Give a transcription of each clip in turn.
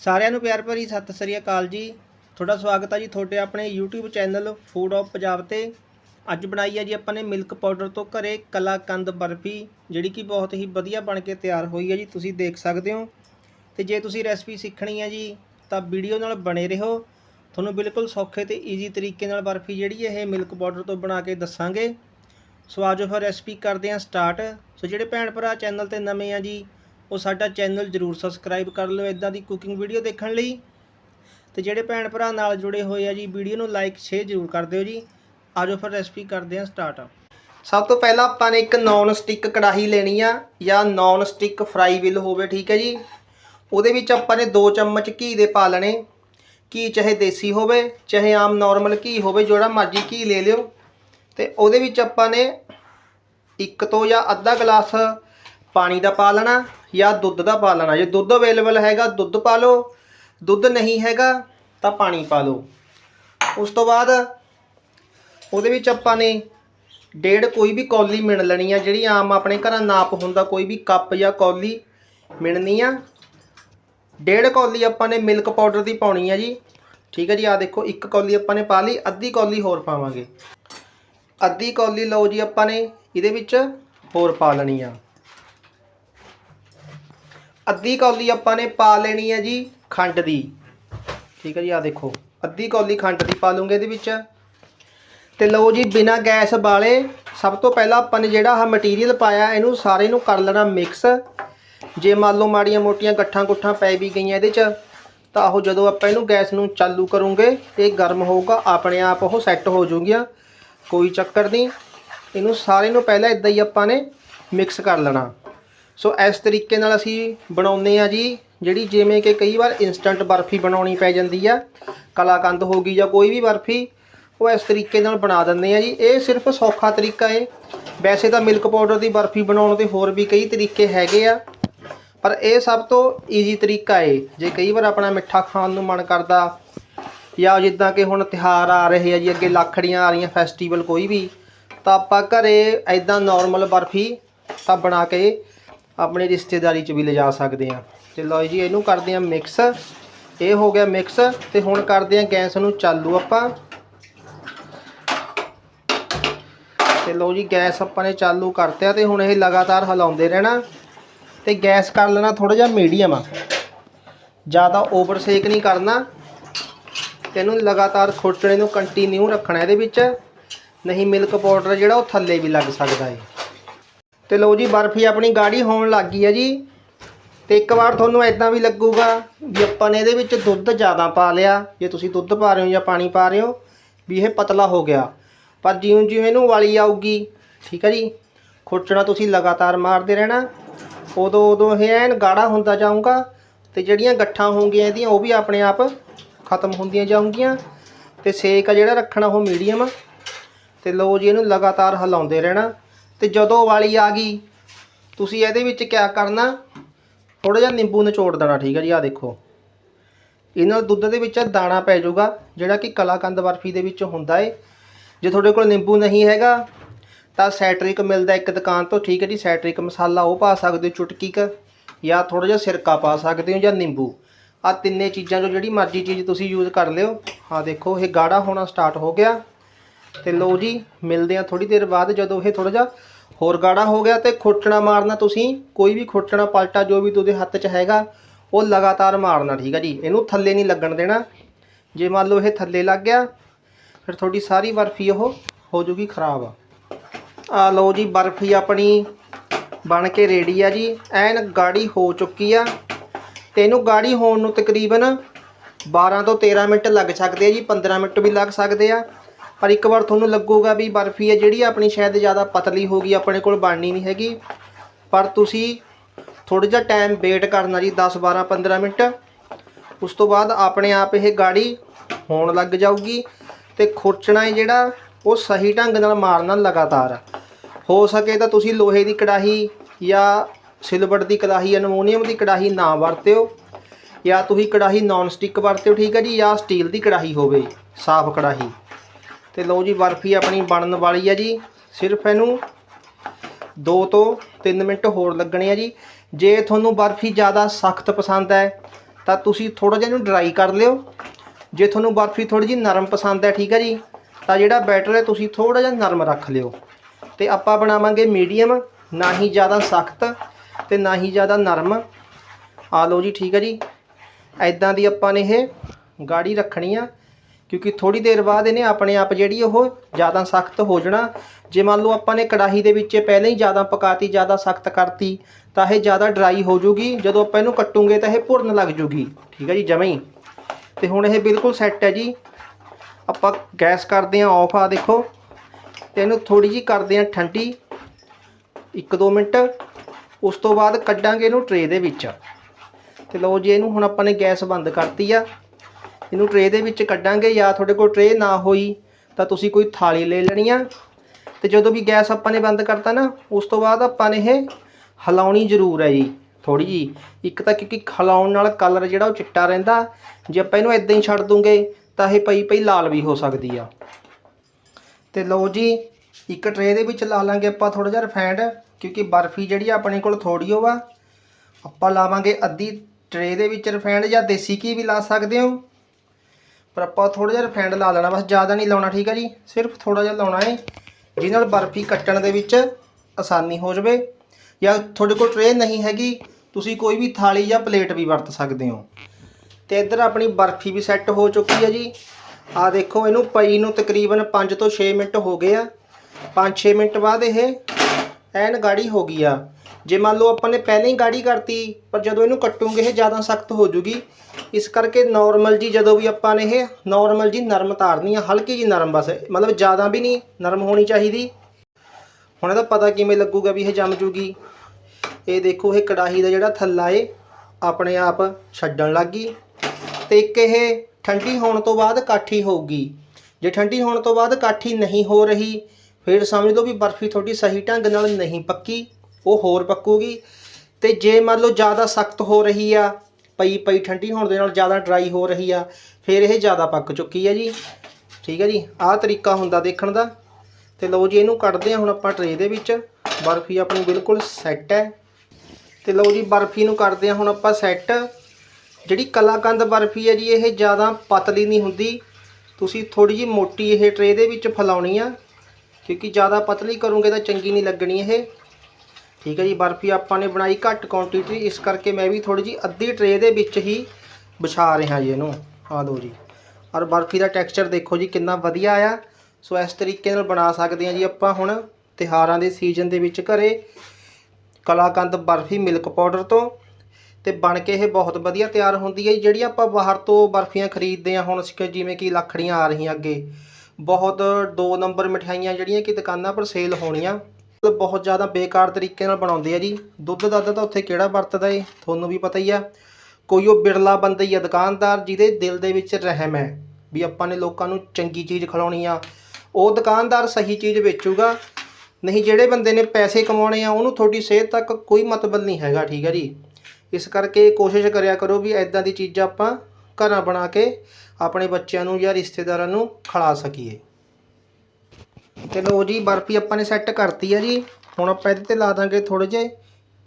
ਸਾਰਿਆਂ ਨੂੰ ਪਿਆਰ ਭਰੀ ਸਤਿ ਸ੍ਰੀ ਅਕਾਲ ਜੀ। ਤੁਹਾਡਾ ਸਵਾਗਤ ਹੈ ਜੀ ਤੁਹਾਡੇ ਆਪਣੇ YouTube channel food of Punjab ਤੇ। ਅੱਜ ਬਣਾਈ ਹੈ ਜੀ ਆਪਾਂ ਨੇ ਮਿਲਕ ਪਾਊਡਰ ਤੋਂ ਘਰੇ ਕਲਾਕੰਦ ਬਰਫੀ, ਜਿਹੜੀ ਕਿ ਬਹੁਤ ਹੀ ਵਧੀਆ ਬਣ ਕੇ ਤਿਆਰ ਹੋਈ ਹੈ ਜੀ, ਤੁਸੀਂ ਦੇਖ ਸਕਦੇ ਹੋ। ਤੇ ਜੇ ਤੁਸੀਂ ਰੈਸਪੀ ਸਿੱਖਣੀ ਹੈ ਜੀ, ਤਾਂ ਵੀਡੀਓ ਨਾਲ ਬਣੇ ਰਹੋ। ਤੁਹਾਨੂੰ ਬਿਲਕੁਲ ਸੌਖੇ ਤੇ ਈਜ਼ੀ ਤਰੀਕੇ ਨਾਲ ਬਰਫੀ ਜਿਹੜੀ ਇਹ ਮਿਲਕ ਪਾਊਡਰ ਤੋਂ ਬਣਾ ਕੇ ਦੱਸਾਂਗੇ। ਸੋ ਆਜੋ ਫਿਰ ਰੈਸਪੀ ਕਰਦੇ ਹਾਂ ਸਟਾਰਟ ਸੋ ਜਿਹੜੇ ਭੈਣ ਭਰਾ ਚੈਨਲ ਤੇ ਨਵੇਂ ਆ ਜੀ ਉਹ ਸਾਡਾ ਚੈਨਲ ਜਰੂਰ ਸਬਸਕ੍ਰਾਈਬ ਕਰ ਲਿਓ ਇਦਾਂ ਦੀ ਕੁਕਿੰਗ ਵੀਡੀਓ ਦੇਖਣ ਲਈ। ਤੇ ਜਿਹੜੇ ਭੈਣ ਭਰਾ ਨਾਲ ਜੁੜੇ ਹੋਏ ਆ ਜੀ, ਵੀਡੀਓ ਨੂੰ ਲਾਈਕ ਸ਼ੇਅਰ ਜਰੂਰ ਕਰ ਦਿਓ ਜੀ। ਆਜੋ ਫਿਰ ਰੈਸਪੀ ਕਰਦੇ ਹਾਂ ਸਟਾਰਟ ਸਭ ਤੋਂ ਪਹਿਲਾਂ ਆਪਾਂ ਨੇ ਇੱਕ ਨੌਨ ਸਟਿਕ ਕੜਾਹੀ ਲੈਣੀ ਆ, ਜਾਂ ਨੌਨ ਸਟਿਕ ਫਰਾਈ ਵਿਲ ਹੋਵੇ, ਠੀਕ ਹੈ ਜੀ। ਉਹਦੇ ਵਿੱਚ ਆਪਾਂ ਨੇ 2 ਚਮਚ ਘੀ ਦੇ ਪਾ ਲੈਣੇ। ਘੀ ਚਾਹੇ ਦੇਸੀ ਹੋਵੇ, ਚਾਹੇ ਆਮ ਨਾਰਮਲ ਘੀ ਹੋਵੇ, ਜਿਹੜਾ ਮਰਜ਼ੀ ਘੀ ਲੈ ਲਿਓ। ਤੇ ਉਹਦੇ ਵਿੱਚ ਆਪਾਂ ਨੇ ਇੱਕ ਤੋਂ ਜਾਂ ਅੱਧਾ ਗਲਾਸ ਪਾਣੀ ਦਾ ਪਾ ਲੈਣਾ। ਜਾਂ ਦੁੱਧ ਦਾ ਪਾ ਲੈਣਾ। ਜੇ ਦੁੱਧ ਅਵੇਲੇਬਲ ਹੈਗਾ, ਦੁੱਧ ਪਾ ਲਓ। ਦੁੱਧ ਨਹੀਂ ਹੈਗਾ, ਤਾਂ ਪਾਣੀ ਪਾ ਲਓ। ਉਸ ਤੋਂ ਬਾਅਦ ਉਹਦੇ ਵਿੱਚ ਆਪਾਂ ਨੇ ਡੇਢ ਕੋਈ ਵੀ ਕੌਲੀ ਮਿਣ ਲੈਣੀ ਆ, ਜਿਹੜੀ ਆਮ ਆਪਣੇ ਘਰਾਂ ਨਾਪ ਹੁੰਦਾ, ਕੋਈ ਵੀ ਕੱਪ ਜਾਂ ਕੌਲੀ ਮਿਣਨੀ ਆ। ਡੇਢ ਕੌਲੀ ਆਪਾਂ ਨੇ ਮਿਲਕ ਪਾਊਡਰ ਦੀ ਪਾਉਣੀ ਆ ਜੀ। ਠੀਕ ਹੈ ਜੀ ਆ ਦੇਖੋ, ਇੱਕ ਕੌਲੀ ਆਪਾਂ ਨੇ ਪਾ ਲਈ, ਅੱਧੀ ਕੌਲੀ ਹੋਰ ਪਾਵਾਂਗੇ। ਅੱਧੀ ਕੌਲੀ ਲਓ ਜੀ ਆਪਾਂ ਨੇ, ਇਹਦੇ ਵਿੱਚ ਹੋਰ ਪਾ ਲੈਣੀ ਆ। ਅੱਧੀ ਕੌਲੀ ਆਪਾਂ ਨੇ ਪਾ ਲੈਣੀ ਹੈ ਜੀ ਖੰਡ ਦੀ। ਠੀਕ ਹੈ ਜੀ ਆ ਦੇਖੋ, ਅੱਧੀ ਕੌਲੀ ਖੰਡ ਦੀ ਪਾ ਲੂੰਗੇ ਇਹਦੇ ਵਿੱਚ। ਤੇ ਲਓ ਜੀ, ਬਿਨਾ ਗੈਸ ਬਾਲੇ ਸਭ ਤੋਂ ਪਹਿਲਾਂ ਆਪਾਂ ਨੇ ਜਿਹੜਾ ਆਹ ਮਟੀਰੀਅਲ ਪਾਇਆ, ਇਹਨੂੰ ਸਾਰੇ ਨੂੰ ਕਰ ਲੈਣਾ ਮਿਕਸ ਜੇ ਮੰਨ ਲਓ ਮਾੜੀਆਂ ਮੋਟੀਆਂ ਗੱਠਾਂ ਗੁੱਠਾਂ ਪੈ ਵੀ ਗਈਆਂ ਇਹਦੇ 'ਚ, ਤਾਂ ਉਹ ਜਦੋਂ ਆਪਾਂ ਇਹਨੂੰ ਗੈਸ ਨੂੰ ਚਾਲੂ ਕਰੂੰਗੇ, ਤੇ ਗਰਮ ਹੋਊਗਾ, ਆਪਣੇ ਆਪ ਉਹ ਸੈੱਟ ਹੋ ਜਾਊਗੀਆਂ, ਕੋਈ ਚੱਕਰ ਨਹੀਂ। ਇਹਨੂੰ ਸਾਰੇ ਨੂੰ ਪਹਿਲਾਂ ਇਦਾਂ ਹੀ ਆਪਾਂ ਨੇ ਮਿਕਸ ਕਰ ਲੈਣਾ। ਸੋ ਇਸ ਤਰੀਕੇ ਨਾਲ ਅਸੀਂ ਬਣਾਉਂਦੇ ਆ ਜੀ, ਜਿਹੜੀ ਜਿਵੇਂ ਕਿ ਕਈ ਵਾਰ ਇਨਸਟੰਟ ਬਰਫੀ ਬਣਾਉਣੀ ਪੈ ਜਾਂਦੀ ਆ, ਕਲਾਕੰਦ ਹੋ ਗਈ ਜਾਂ ਕੋਈ ਵੀ ਬਰਫੀ, ਉਹ ਇਸ ਤਰੀਕੇ ਨਾਲ ਬਣਾ ਦਿੰਦੇ ਆ ਜੀ। ਇਹ ਸਿਰਫ ਸੌਖਾ ਤਰੀਕਾ ਏ। ਵੈਸੇ ਤਾਂ ਮਿਲਕ ਪਾਊਡਰ ਦੀ ਬਰਫੀ ਬਣਾਉਣ ਦੇ ਹੋਰ ਵੀ ਕਈ ਤਰੀਕੇ ਹੈਗੇ ਆ, ਪਰ ਇਹ ਸਭ ਤੋਂ ਈਜ਼ੀ ਤਰੀਕਾ ਏ। ਜੇ ਕਈ ਵਾਰ ਆਪਣਾ ਮਿੱਠਾ ਖਾਣ ਨੂੰ ਮਨ ਕਰਦਾ, ਜਾਂ ਜਿੱਦਾਂ ਕਿ ਹੁਣ ਤਿਹਾਰ ਆ ਰਹੇ ਆ ਜੀ, ਅੱਗੇ ਲੱਖੜੀਆਂ ਆ ਰਹੀਆਂ ਫੈਸਟੀਵਲ ਕੋਈ ਵੀ, ਤਾਂ ਆਪਾਂ ਘਰੇ ਐਦਾਂ ਨਾਰਮਲ ਬਰਫੀ ਤਾਂ ਬਣਾ ਕੇ ਆਪਣੀ ਰਿਸ਼ਤੇਦਾਰੀ 'ਚ ਵੀ ਲਿਜਾ ਸਕਦੇ ਆ ਤੇ ਲਓ ਜੀ, ਇਹਨੂੰ ਕਰਦੇ ਆ ਮਿਕਸ ਇਹ ਹੋ ਗਿਆ ਮਿਕਸ ਤੇ ਹੁਣ ਕਰਦੇ ਆ ਗੈਸ ਨੂੰ ਚਾਲੂ ਆਪਾਂ। ਤੇ ਲਓ ਜੀ, ਗੈਸ ਆਪਾਂ ਨੇ ਚਾਲੂ ਕਰਤਿਆ ਤੇ ਹੁਣ ਇਹ ਲਗਾਤਾਰ ਹਿਲਾਉਂਦੇ ਰਹਿਣਾ। ਤੇ ਗੈਸ ਕਰ ਲੈਣਾ ਥੋੜਾ ਜਿਹਾ ਮੀਡੀਅਮ ਆ। ਜ਼ਿਆਦਾ ਓਵਰ ਸੇਕ ਨਹੀਂ ਕਰਨਾ। ਤੇ ਇਹਨੂੰ ਲਗਾਤਾਰ ਖੁਰਚਣੇ ਨੂੰ ਕੰਟੀਨਿਊ ਰੱਖਣਾ ਇਹਦੇ ਵਿੱਚ। ਨਹੀਂ ਮਿਲਕ ਪਾਊਡਰ ਜਿਹੜਾ ਉਹ ਥੱਲੇ ਵੀ ਲੱਗ ਸਕਦਾ ਹੈ ਤੇ ਲਓ ਜੀ, ਬਰਫੀ ਆਪਣੀ ਗਾੜੀ ਹੋਣ ਲੱਗ ਗਈ ਹੈ ਜੀ। ਤੇ ਇੱਕ ਵਾਰ ਤੁਹਾਨੂੰ ਐਦਾਂ ਵੀ ਲੱਗੂਗਾ ਵੀ ਆਪਾਂ ਨੇ ਇਹਦੇ ਵਿੱਚ ਦੁੱਧ ਜ਼ਿਆਦਾ ਪਾ ਲਿਆ। ਜੇ ਤੁਸੀਂ ਦੁੱਧ ਪਾ ਰਹੇ ਹੋ ਜਾਂ ਪਾਣੀ ਪਾ ਰਹੇ ਹੋ ਵੀ ਇਹ ਪਤਲਾ ਹੋ ਗਿਆ। ਪਰ ਜਿਉਂ ਜਿਉਂ ਇਹਨੂੰ ਵਾਲੀ ਆਊਗੀ, ਠੀਕ ਹੈ ਜੀ ਖੁਰਚਣਾ ਤੁਸੀਂ ਲਗਾਤਾਰ ਮਾਰਦੇ ਰਹਿਣਾ। ਉਦੋਂ ਉਦੋਂ ਇਹ ਐਨ ਗਾੜਾ ਹੁੰਦਾ ਜਾਊਗਾ ਤੇ ਜਿਹੜੀਆਂ ਗੱਠਾਂ ਹੋਣਗੀਆਂ ਇਹਦੀਆਂ ਉਹ ਵੀ ਆਪਣੇ ਆਪ ਖਤਮ ਹੁੰਦੀਆਂ ਜਾਊਗੀਆਂ। ਤੇ ਸੇਕ ਆ ਜਿਹੜਾ ਰੱਖਣਾ ਉਹ ਮੀਡੀਅਮ। ਤੇ ਲਓ ਜੀ, ਇਹਨੂੰ ਲਗਾਤਾਰ ਹਿਲਾਉਂਦੇ ਰਹਿਣਾ। ਤੇ ਜਦੋਂ ਵਾਲੀ ਆ ਗਈ, ਤੁਸੀਂ ਇਹਦੇ ਵਿੱਚ ਕੀ ਕਰਨਾ? ਥੋੜਾ ਜਿਹਾ ਨਿੰਬੂ ਨਿਚੋੜ ਦੇਣਾ, ਠੀਕ ਹੈ ਜੀ ਆ ਦੇਖੋ। ਇਹਨਾਂ ਨਾਲ ਦੁੱਧ ਦੇ ਵਿੱਚ ਦਾਣਾ ਪੈ ਜਾਊਗਾ, ਜਿਹੜਾ ਕਿ ਕਲਾਕੰਦ ਬਰਫੀ ਦੇ ਵਿੱਚ ਹੁੰਦਾ ਏ। ਜੇ ਤੁਹਾਡੇ ਕੋਲ ਨਿੰਬੂ ਨਹੀਂ ਹੈਗਾ, ਤਾਂ ਸੈਟਰਿਕ ਮਿਲਦਾ ਇੱਕ ਦੁਕਾਨ ਤੋਂ, ਠੀਕ ਹੈ ਜੀ, ਸੈਟਰਿਕ ਮਸਾਲਾ ਉਹ ਪਾ ਸਕਦੇ ਹੋ, ਚੁਟਕੀ ਕ, ਜਾਂ ਥੋੜਾ ਜਿਹਾ ਸਿਰਕਾ ਪਾ ਸਕਦੇ ਹੋ, ਜਾਂ ਨਿੰਬੂ। ਆ ਤਿੰਨੇ ਚੀਜ਼ਾਂ ਜੋ ਜਿਹੜੀ ਮਰਜ਼ੀ ਚੀਜ਼ ਤੁਸੀਂ ਯੂਜ਼ ਕਰ ਲਿਓ। ਆ ਦੇਖੋ, ਇਹ ਗਾੜਾ ਹੋਣਾ ਸਟਾਰਟ ਹੋ ਗਿਆ। ਤੇ ਲੋ ਜੀ, ਮਿਲਦੇ ਆ ਥੋੜੀ ਦੇਰ ਬਾਅਦ ਜਦੋਂ ਇਹ ਥੋੜਾ ਜਿਹਾ ਹੋਰ ਗਾੜਾ ਹੋ ਗਿਆ ਤੇ ਖੁਰਚਣਾ ਮਾਰਨਾ ਤੁਸੀਂ, ਕੋਈ ਵੀ ਖੁਰਚਣਾ ਪਲਟਾ ਜੋ ਵੀ ਤੁਹਾਡੇ ਹੱਥ 'ਚ ਹੈਗਾ, ਉਹ ਲਗਾਤਾਰ ਮਾਰਨਾ, ਠੀਕ ਹੈ ਜੀ। ਇਹਨੂੰ ਥੱਲੇ ਨਹੀਂ ਲੱਗਣ ਦੇਣਾ। ਜੇ ਮੰਨ ਲਓ ਇਹ ਥੱਲੇ ਲੱਗ ਗਿਆ, ਫਿਰ ਤੁਹਾਡੀ ਸਾਰੀ ਬਰਫੀ ਉਹ ਹੋ ਜੂਗੀ ਖਰਾਬ। ਆ ਲਓ ਜੀ, ਬਰਫੀ ਆਪਣੀ ਬਣ ਕੇ ਰੈਡੀ ਆ ਜੀ। ਐਨ ਗਾੜੀ ਹੋ ਚੁੱਕੀ ਆ ਤੇ ਇਹਨੂੰ ਗਾੜੀ ਹੋਣ ਨੂੰ ਤਕਰੀਬਨ 12 ਤੋਂ 13 ਮਿੰਟ ਲੱਗ ਸਕਦੇ ਆ ਜੀ 15 ਮਿੰਟ ਵੀ ਲੱਗ ਸਕਦੇ ਆ। ਪਰ ਇੱਕ ਵਾਰ ਤੁਹਾਨੂੰ ਲੱਗੂਗਾ ਵੀ ਬਰਫੀ ਹੈ ਜਿਹੜੀ ਆਪਣੀ ਸ਼ਾਇਦ ਜ਼ਿਆਦਾ ਪਤਲੀ ਹੋ ਗਈ, ਆਪਣੇ ਕੋਲ ਬਣਨੀ ਨਹੀਂ ਹੈਗੀ। ਪਰ ਤੁਸੀਂ ਥੋੜਾ ਜਿਹਾ ਟਾਈਮ ਵੇਟ ਕਰਨਾ ਜੀ 10 12 15 ਮਿੰਟ। ਉਸ ਤੋਂ ਬਾਅਦ ਆਪਣੇ ਆਪ ਇਹ ਗਾੜੀ ਹੋਣ ਲੱਗ ਜਾਊਗੀ ਤੇ ਖੁਰਚਣਾ ਹੈ ਜਿਹੜਾ, ਉਹ ਸਹੀ ਢੰਗ ਨਾਲ ਮਾਰਨਾ ਲਗਾਤਾਰ। ਹੋ ਸਕੇ ਤਾਂ ਤੁਸੀਂ ਲੋਹੇ ਦੀ ਕੜਾਹੀ ਜਾਂ ਸਿਲਵਰ ਦੀ ਕੜਾਹੀ ਐਲੂਮੀਨੀਅਮ ਦੀ ਕੜਾਹੀ ਨਾ ਵਰਤਿਓ। ਜਾਂ ਤੁਸੀਂ ਕੜਾਹੀ ਨਾਨ ਸਟਿਕ ਵਰਤਿਓ, ਠੀਕ ਹੈ ਜੀ, ਜਾਂ ਸਟੀਲ ਦੀ ਕੜਾਹੀ ਹੋਵੇ, ਸਾਫ਼ ਕੜਾਹੀ। ਤੇ ਲਓ ਜੀ ਬਰਫੀ ਆਪਣੀ ਬਣਨ ਵਾਲੀ ਆ ਜੀ। ਸਿਰਫ ਇਹਨੂੰ 2 ਤੋਂ 3 ਮਿੰਟ ਹੋਰ ਲੱਗਣੇ ਆ ਜੀ। ਜੇ ਤੁਹਾਨੂੰ ਬਰਫੀ ਜ਼ਿਆਦਾ ਸਖਤ ਪਸੰਦ ਹੈ, ਤਾਂ ਤੁਸੀਂ ਥੋੜਾ ਜਿਹਾ ਇਹਨੂੰ ਡਰਾਈ ਕਰ ਲਿਓ। ਜੇ ਤੁਹਾਨੂੰ ਬਰਫੀ ਥੋੜੀ ਜਿਹੀ ਨਰਮ ਪਸੰਦ ਹੈ, ਠੀਕ ਹੈ ਜੀ, ਤਾਂ ਜਿਹੜਾ ਬੈਟਰ ਹੈ ਤੁਸੀਂ ਥੋੜਾ ਜਿਹਾ ਨਰਮ ਰੱਖ ਲਿਓ। ਤੇ ਆਪਾਂ ਬਣਾਵਾਂਗੇ ਮੀਡੀਅਮ ਨਾ ਹੀ ਜ਼ਿਆਦਾ ਸਖਤ ਤੇ ਨਾ ਹੀ ਜ਼ਿਆਦਾ ਨਰਮ। ਆ ਲਓ ਜੀ, ਠੀਕ ਹੈ ਜੀ। ਐਦਾਂ ਦੀ ਆਪਾਂ ਨੇ ਇਹ ਗਾੜੀ ਰੱਖਣੀ ਆ। ਕਿਉਂਕਿ ਥੋੜੀ ਦੇਰ ਬਾਅਦ ਇਹਨੇ ਆਪਣੇ ਆਪ ਜਿਹੜੀ ਉਹ ਜ਼ਿਆਦਾ ਸਖਤ ਹੋ ਜਾਣਾ। ਜੇ ਮੰਨ ਲਓ ਆਪਾਂ ਨੇ ਕੜਾਹੀ ਦੇ ਵਿੱਚ ਪਹਿਲਾਂ ਹੀ ਜ਼ਿਆਦਾ ਪਕਾਤੀ, ਜ਼ਿਆਦਾ ਸਖਤ ਕਰਤੀ, ਤਾਂ ਇਹ ਜ਼ਿਆਦਾ ਡਰਾਈ ਹੋ ਜੂਗੀ ਜਦੋਂ ਆਪਾਂ ਇਹਨੂੰ ਕੱਟੂਗੇ ਤਾਂ ਇਹ ਭੁਰਨ ਲੱਗ ਜੂਗੀ ਠੀਕ ਹੈ ਜੀ, ਜਮਾਂ ਹੀ। ਤੇ ਹੁਣ ਇਹ ਬਿਲਕੁਲ ਸੈੱਟ ਹੈ ਜੀ। ਆਪਾਂ ਗੈਸ ਕਰਦੇ ਹਾਂ ਆਫ ਆ, ਦੇਖੋ। ਤੇ ਇਹਨੂੰ ਥੋੜੀ ਜੀ ਕਰਦੇ ਹਾਂ ਠੰਡੀ। 1-2 ਮਿੰਟ। ਉਸ ਤੋਂ ਬਾਅਦ ਕੱਢਾਂਗੇ ਇਹਨੂੰ ਟਰੇ ਦੇ ਵਿੱਚ। ਤੇ ਲਓ ਜੀ, ਇਹਨੂੰ ਹੁਣ ਆਪਾਂ ਨੇ ਗੈਸ ਬੰਦ ਕਰਤੀ ਆ। ਇਹਨੂੰ ਟਰੇ ਦੇ ਵਿੱਚ ਕੱਢਾਂਗੇ ਜਾਂ ਤੁਹਾਡੇ ਕੋਲ ਟਰੇ ਨਾ ਹੋਈ ਤਾਂ ਤੁਸੀਂ ਕੋਈ ਥਾਲੀ ਲੈ ਲੈਣੀ ਆ। ਤੇ ਜਦੋਂ ਵੀ ਗੈਸ ਆਪਾਂ ਨੇ ਬੰਦ ਕਰਤਾ ਨਾ, ਉਸ ਤੋਂ ਬਾਅਦ ਆਪਾਂ ਨੇ ਇਹ ਹਿਲਾਉਣੀ ਜ਼ਰੂਰ ਹੈ ਜੀ ਥੋੜੀ ਜੀ। ਇੱਕ ਤਾਂ ਕਿਉਂਕਿ ਹਿਲਾਉਣ ਨਾਲ ਕਲਰ ਜਿਹੜਾ ਉਹ ਚਿੱਟਾ ਰਹਿੰਦਾ। ਜੇ ਆਪਾਂ ਇਹਨੂੰ ਇਦਾਂ ਹੀ ਛੱਡ ਦੂੰਗੇ ਤਾਂ ਇਹ ਪਈ ਪਈ ਲਾਲ ਵੀ ਹੋ ਸਕਦੀ ਆ। ਤੇ ਲਓ ਜੀ, ਇੱਕ ਟਰੇ ਦੇ ਵਿੱਚ ਲਾ ਲਾਂਗੇ ਆਪਾਂ ਥੋੜਾ ਜਿਹਾ ਰਿਫਾਈਂਡ ਕਿਉਂਕਿ ਬਰਫੀ ਜਿਹੜੀ ਆ ਆਪਣੇ ਕੋਲ ਥੋੜੀ ਓ ਆ। ਆਪਾਂ ਲਾਵਾਂਗੇ ਅੱਧੀ ਟਰੇ ਦੇ ਵਿੱਚ ਰਿਫਾਈਂਡ ਜਾਂ ਦੇਸੀ ਘੀ ਵੀ ਲਾ ਸਕਦੇ ਹੋ। ਪਰ ਆਪਾਂ ਥੋੜਾ ਜਿਹਾ ਰਿਫਾਈਂਡ ਲਾ ਲੈਣਾ, ਬਸ ਜ਼ਿਆਦਾ ਨਹੀਂ ਲਾਉਣਾ, ਠੀਕ ਹੈ ਜੀ? ਸਿਰਫ ਥੋੜਾ ਜਿਹਾ ਲਾਉਣਾ ਹੈ, ਜਿਹਦੇ ਨਾਲ ਬਰਫੀ ਕੱਟਣ ਦੇ ਵਿੱਚ ਆਸਾਨੀ ਹੋ ਜਾਵੇ। ਜਾਂ ਤੁਹਾਡੇ ਕੋਲ ਟਰੇ ਨਹੀਂ ਹੈਗੀ, ਤੁਸੀਂ ਕੋਈ ਵੀ ਥਾਲੀ ਜਾਂ ਪਲੇਟ ਵੀ ਵਰਤ ਸਕਦੇ ਹੋ। ਤੇ ਇੱਧਰ ਆਪਣੀ ਬਰਫੀ ਵੀ ਸੈੱਟ ਹੋ ਚੁੱਕੀ ਹੈ ਜੀ। ਆ ਦੇਖੋ, ਇਹਨੂੰ ਪਈ ਨੂੰ ਤਕਰੀਬਨ 5 ਤੋਂ 6 ਮਿੰਟ ਹੋ ਗਏ ਆ। 5-6 ਮਿੰਟ ਬਾਅਦ ਇਹ ਐਨ ਗਾੜੀ ਹੋ ਗਈ ਆ। ਜੇ ਮੰਨ ਲਓ ਆਪਾਂ ਨੇ ਪਹਿਲਾਂ ਹੀ ਗਾੜੀ ਕਰਤੀ, ਪਰ ਜਦੋਂ ਇਹਨੂੰ ਕੱਟੂਗੇ, ਇਹ ਜ਼ਿਆਦਾ ਸਖਤ ਹੋ ਜੂਗੀ। ਇਸ ਕਰਕੇ ਨਾਰਮਲ ਜੀ ਜਦੋਂ ਵੀ ਆਪਾਂ ਨੇ ਇਹ ਨਾਰਮਲ ਜੀ ਨਰਮ ਤਾਰਨੀ ਆ, ਹਲਕੀ ਜੀ ਨਰਮ ਬਸ, ਮਤਲਬ ਜ਼ਿਆਦਾ ਵੀ ਨਹੀਂ, ਨਰਮ ਹੋਣੀ ਚਾਹੀਦੀ। ਹੁਣ ਇਹਦਾ ਪਤਾ ਕਿਵੇਂ ਲੱਗੂਗਾ ਵੀ ਇਹ ਜੰਮ ਜੂਗੀ। ਇਹ ਦੇਖੋ, ਇਹ ਕੜਾਹੀ ਦਾ ਜਿਹੜਾ ਥੱਲਾ ਏ, ਆਪਣੇ ਆਪ ਛੱਡਣ ਲੱਗ ਗਈ। ਤੇ ਇੱਕ ਇਹ ਠੰਡੀ ਹੋਣ ਤੋਂ ਬਾਅਦ ਕਾਠੀ ਹੋਊਗੀ। ਜੇ ਠੰਡੀ ਹੋਣ ਤੋਂ ਬਾਅਦ ਕਾਠੀ ਨਹੀਂ ਹੋ ਰਹੀ, ਫਿਰ ਸਮਝ ਲਓ ਵੀ ਬਰਫੀ ਤੁਹਾਡੀ ਸਹੀ ਢੰਗ ਨਾਲ ਨਹੀਂ ਪੱਕੀ। ਉਹ ਹੋਰ ਪੱਕੂਗੀ। ਤੇ ਜੇ ਮੰਨ ਲਓ ਜ਼ਿਆਦਾ ਸਖਤ ਹੋ ਰਹੀ ਆ, ਪਈ ਪਈ ਠੰਡੀ ਹੋਣ ਦੇ ਨਾਲ ਜ਼ਿਆਦਾ ਡਰਾਈ ਹੋ ਰਹੀ ਆ, ਫਿਰ ਇਹ ਜ਼ਿਆਦਾ ਪੱਕ ਚੁੱਕੀ ਆ ਜੀ। ਠੀਕ ਹੈ ਜੀ? ਆਹ ਤਰੀਕਾ ਹੁੰਦਾ ਦੇਖਣ ਦਾ। ਤੇ ਲਓ ਜੀ, ਇਹਨੂੰ ਕੱਢਦੇ ਹਾਂ ਹੁਣ ਆਪਾਂ ਟਰੇ ਦੇ ਵਿੱਚ। ਬਰਫੀ ਆਪਣੀ ਬਿਲਕੁਲ ਸੈੱਟ ਹੈ। ਤੇ ਲਓ ਜੀ, ਬਰਫੀ ਨੂੰ ਕਰਦੇ ਹਾਂ ਹੁਣ ਆਪਾਂ ਸੈੱਟ ਜਿਹੜੀ ਕਲਾਕੰਦ ਬਰਫੀ ਹੈ ਜੀ, ਇਹ ਜ਼ਿਆਦਾ ਪਤਲੀ ਨਹੀਂ ਹੁੰਦੀ। ਤੁਸੀਂ ਥੋੜੀ ਜਿਹੀ ਮੋਟੀ ਇਹ ਟਰੇ ਦੇ ਵਿੱਚ ਫੈਲਾਉਣੀ ਆ। ਕਿਉਂਕਿ ਜ਼ਿਆਦਾ ਪਤਲੀ ਕਰੋਗੇ ਤਾਂ ਚੰਗੀ ਨਹੀਂ ਲੱਗਣੀ ਇਹ। ਠੀਕ ਹੈ ਜੀ, ਬਰਫੀ ਆਪਾਂ ਨੇ ਬਣਾਈ ਘੱਟ ਕੁਆਂਟੀਟੀ ਇਸ ਕਰਕੇ ਮੈਂ ਵੀ ਥੋੜੀ ਜਿਹੀ ਅੱਧੀ ਟਰੇ ਦੇ ਵਿੱਚ ਹੀ ਵਿਛਾ ਰਿਹਾ ਜੀ ਇਹਨੂੰ। ਆ ਲਓ ਜੀ। ਔਰ ਬਰਫੀ ਦਾ ਟੈਕਸਚਰ ਦੇਖੋ ਜੀ, ਕਿੰਨਾ ਵਧੀਆ ਆ। ਸੋ ਇਸ ਤਰੀਕੇ ਨਾਲ ਬਣਾ ਸਕਦੇ ਹਾਂ ਜੀ ਆਪਾਂ ਹੁਣ ਤਿਹਾਰਾਂ ਦੇ ਸੀਜ਼ਨ ਦੇ ਵਿੱਚ ਘਰੇ। ਕਲਾਕੰਦ ਬਰਫੀ ਮਿਲਕ ਪਾਊਡਰ ਤੋਂ। ਤੇ ਬਣ ਕੇ ਇਹ ਬਹੁਤ ਵਧੀਆ ਤਿਆਰ ਹੁੰਦੀ ਹੈ ਜੀ। ਜਿਹੜੀ ਆਪਾਂ ਬਾਹਰ ਤੋਂ ਬਰਫੀਆਂ ਖਰੀਦਦੇ ਆ ਹੁਣ ਸਿਕ- ਜਿਵੇਂ ਕਿ ਲੱਖੜੀਆਂ ਆ ਰਹੀਆਂ ਅੱਗੇ। ਬਹੁਤ ਦੋ ਨੰਬਰ ਮਠਿਆਈਆਂ ਜਿਹੜੀਆਂ ਕਿ ਦੁਕਾਨਾਂ ਪਰ ਸੇਲ ਹੋਣੀਆਂ। ਬਹੁਤ ਜ਼ਿਆਦਾ ਬੇਕਾਰ ਤਰੀਕੇ ਨਾਲ ਬਣਾਉਂਦੇ ਆ ਜੀ। ਦੁੱਧ ਦੱਧ ਤਾਂ ਉੱਥੇ ਕਿਹੜਾ ਵਰਤਦਾ ਏ, ਤੁਹਾਨੂੰ ਵੀ ਪਤਾ ਹੀ ਆ। ਕੋਈ ਉਹ ਬਿਰਲਾ ਬੰਦਾ ਹੀ ਆ, ਦੁਕਾਨਦਾਰ, ਜਿਹਦੇ ਦਿਲ ਦੇ ਵਿੱਚ ਰਹਿਮ ਹੈ ਵੀ ਆਪਾਂ ਨੇ ਲੋਕਾਂ ਨੂੰ ਚੰਗੀ ਚੀਜ਼ ਖਿਲਾਉਣੀ ਆ। ਉਹ ਦੁਕਾਨਦਾਰ ਸਹੀ ਚੀਜ਼ ਵੇਚੂਗਾ। ਨਹੀਂ, ਜਿਹੜੇ ਬੰਦੇ ਨੇ ਪੈਸੇ ਕਮਾਉਣੇ ਆ, ਉਹਨੂੰ ਤੁਹਾਡੀ ਸਿਹਤ ਤੱਕ ਕੋਈ ਮਤਲਬ ਨਹੀਂ ਹੈਗਾ, ਠੀਕ ਹੈ ਜੀ। ਇਸ ਕਰਕੇ ਕੋਸ਼ਿਸ਼ ਕਰਿਆ ਕਰੋ ਵੀ ਐਦਾਂ ਦੀ ਚੀਜ਼ਾਂ ਆਪਾਂ ਘਰਾਂ ਬਣਾ ਕੇ ਆਪਣੇ ਬੱਚਿਆਂ ਨੂੰ ਜਾਂ ਰਿਸ਼ਤੇਦਾਰਾਂ ਨੂੰ ਖਿਲਾ ਸਕੀਏ। ਤੇ ਲੋ ਜੀ, ਬਰਫੀ ਆਪਾਂ ਨੇ ਸੈੱਟ ਕਰਤੀ ਆ ਜੀ। ਹੁਣ ਆਪਾਂ ਇਹਦੇ ਤੇ ਲਾ ਦਾਂਗੇ ਥੋੜੇ ਜਿਹੇ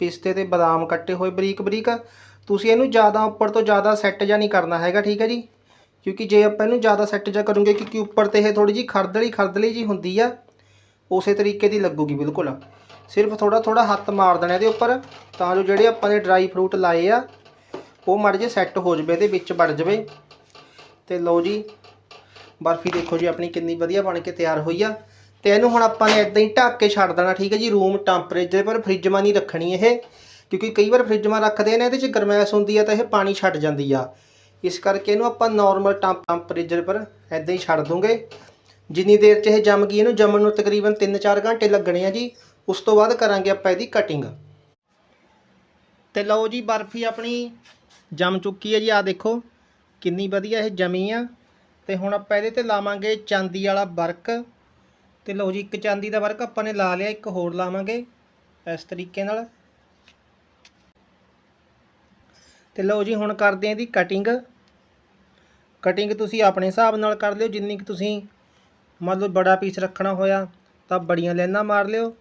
ਪਿਸਤੇ ਤੇ ਬਦਾਮ ਕੱਟੇ ਹੋਏ ਬਰੀਕ ਬਰੀਕ। ਤੁਸੀਂ ਇਹਨੂੰ ਜ਼ਿਆਦਾ ਉੱਪਰ ਤੋਂ ਜ਼ਿਆਦਾ ਸੈੱਟ ਜਾਂ ਨਹੀਂ ਕਰਨਾ ਹੈਗਾ, ਠੀਕ ਹੈ ਜੀ? ਕਿਉਂਕਿ ਜੇ ਆਪਾਂ ਇਹਨੂੰ ਜ਼ਿਆਦਾ ਸੈੱਟ ਜਾਂ ਕਰੂੰਗੇ, ਕਿਉਂਕਿ ਉੱਪਰ ਤੇ ਇਹ ਥੋੜੀ ਜੀ ਖਰਦਲੀ ਖਰਦਲੀ ਜੀ ਹੁੰਦੀ ਆ, ਉਸੇ ਤਰੀਕੇ ਦੀ ਲੱਗੂਗੀ ਬਿਲਕੁਲ। ਸਿਰਫ ਥੋੜਾ ਥੋੜਾ ਹੱਥ ਮਾਰ ਦੇਣਾ ਇਹਦੇ ਉੱਪਰ, ਤਾਂ ਜੋ ਜਿਹੜੇ ਆਪਾਂ ਨੇ ਡਰਾਈ ਫਰੂਟ ਲਾਏ ਆ, ਉਹ ਮੜ ਜੇ ਸੈੱਟ ਹੋ ਜਵੇ, ਇਹਦੇ ਵਿੱਚ ਵੜ ਜਵੇ। ਤੇ ਲਓ ਜੀ, ਬਰਫੀ ਦੇਖੋ ਜੀ, ਆਪਣੀ ਕਿੰਨੀ ਵਧੀਆ ਬਣ ਕੇ ਤਿਆਰ ਹੋਈ ਆ। ਤੇ ਇਹਨੂੰ ਹੁਣ ਆਪਾਂ ਨੇ ਇਦਾਂ ਹੀ ਢੱਕ ਕੇ ਛੱਡ ਦੇਣਾ, ਠੀਕ ਹੈ ਜੀ ਰੂਮ ਟੈਂਪਰੇਚਰ ਪਰ ਫ੍ਰਿਜ ਮਾ ਨਹੀਂ ਰੱਖਣੀ ਇਹ, ਕਿਉਂਕਿ ਕਈ ਵਾਰ ਫ੍ਰਿਜ ਮਾ ਰੱਖਦੇ ਨੇ ਇਹਦੇ 'ਚ ਗਰਮੈਸ਼ ਹੁੰਦੀ ਆ ਤਾਂ ਇਹ ਪਾਣੀ ਛੱਡ ਜਾਂਦੀ ਆ। ਇਸ ਕਰਕੇ ਇਹਨੂੰ ਆਪਾਂ ਨਾਰਮਲ ਟੈਂਪਰੇਚਰ ਪਰ ਇਦਾਂ ਹੀ ਛੱਡ ਦੂੰਗੇ। ਜਿੰਨੀ ਦੇਰ 'ਚ ਇਹ ਜੰਮ ਗਈ, ਇਹਨੂੰ ਜੰਮਣ ਨੂੰ ਤਕਰੀਬਨ 3-4 ਘੰਟੇ ਲੱਗਣੇ ਆ ਜੀ। ਉਸ ਤੋਂ ਬਾਅਦ ਕਰਾਂਗੇ ਆਪਾਂ ਇਹਦੀ ਕਟਿੰਗ ਤੇ ਲਓ ਜੀ, ਬਰਫੀ ਆਪਣੀ ਜੰਮ ਚੁੱਕੀ ਹੈ ਜੀ। ਆ ਦੇਖੋ, ਕਿੰਨੀ ਵਧੀਆ ਇਹ ਜਮੀ ਆ। ਤੇ ਹੁਣ ਆਪਾਂ ਇਹਦੇ ਤੇ ਲਾਵਾਂਗੇ ਚਾਂਦੀ ਵਾਲਾ ਵਰਕ। ਤੇ ਲਓ ਜੀ, ਇੱਕ ਚਾਂਦੀ ਦਾ ਵਰਕ ਆਪਾਂ ਨੇ ਲਾ ਲਿਆ, ਇੱਕ ਹੋਰ ਲਾਵਾਂਗੇ ਇਸ ਤਰੀਕੇ ਨਾਲ। ਤੇ ਲਓ ਜੀ, ਹੁਣ ਕਰਦੇ ਆਂ ਇਹਦੀ ਕਟਿੰਗ ਕਟਿੰਗ ਤੁਸੀਂ ਆਪਣੇ ਹਿਸਾਬ ਨਾਲ ਕਰ ਲਿਓ, ਜਿੰਨੀ ਕਿ ਤੁਸੀਂ ਮੰਨ ਲਓ ਬੜਾ ਪੀਸ ਰੱਖਣਾ ਹੋਇਆ ਤਾਂ ਬੜੀਆਂ ਲਾਈਨਾਂ ਮਾਰ ਲਿਓ,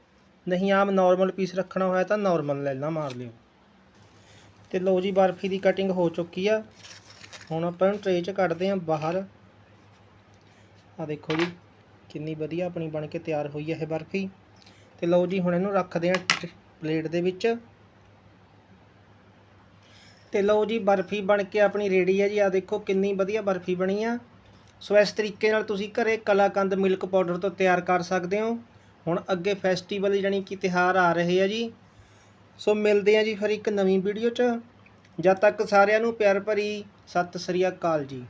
ਨਹੀਂ ਆਮ ਨਾਰਮਲ ਪੀਸ ਰੱਖਣਾ ਹੋਇਆ ਤਾਂ ਨਾਰਮਲ ਲਾਈਨਾਂ ਮਾਰ ਲਿਓ। ਤੇ ਲਓ ਜੀ, ਬਰਫੀ ਦੀ ਕਟਿੰਗ ਹੋ ਚੁੱਕੀ ਆ। ਹੁਣ ਆਪਾਂ ਇਹਨੂੰ ਟਰੇ 'ਚ ਕੱਢਦੇ ਆਂ ਬਾਹਰ। ਆ ਦੇਖੋ ਜੀ ਕਿੰਨੀ ਵਧੀਆ ਆਪਣੀ ਬਣ ਕੇ ਤਿਆਰ ਹੋਈ ਹੈ ਇਹ ਬਰਫੀ। ਤੇ ਲਓ ਜੀ, ਹੁਣ ਇਹਨੂੰ ਰੱਖਦੇ ਆਂ ਪਲੇਟ ਦੇ ਵਿੱਚ। ਤੇ ਲਓ ਜੀ, ਬਰਫੀ ਬਣ ਕੇ ਆਪਣੀ ਰੈਡੀ ਹੈ ਜੀ। ਆ ਦੇਖੋ ਕਿੰਨੀ ਵਧੀਆ ਬਰਫੀ ਬਣੀ ਆ। ਸੋ ਇਸ ਤਰੀਕੇ ਨਾਲ ਤੁਸੀਂ ਘਰੇ ਕਲਾਕੰਦ ਮਿਲਕ ਪਾਊਡਰ ਤੋਂ ਤਿਆਰ ਕਰ ਸਕਦੇ ਹੋ। ਹੁਣ ਅੱਗੇ ਫੈਸਟੀਵਲ ਜਾਨੀ ਕਿ ਤਿਹਾਰ ਆ ਰਹੇ ਆ ਜੀ। ਸੋ ਮਿਲਦੇ ਆ ਜੀ ਫਿਰ ਇੱਕ ਨਵੀਂ ਵੀਡੀਓ 'ਚ। ਜਦ ਤੱਕ ਸਾਰਿਆਂ ਨੂੰ ਪਿਆਰ ਭਰੀ ਸਤਿ ਸ੍ਰੀ ਅਕਾਲ ਜੀ।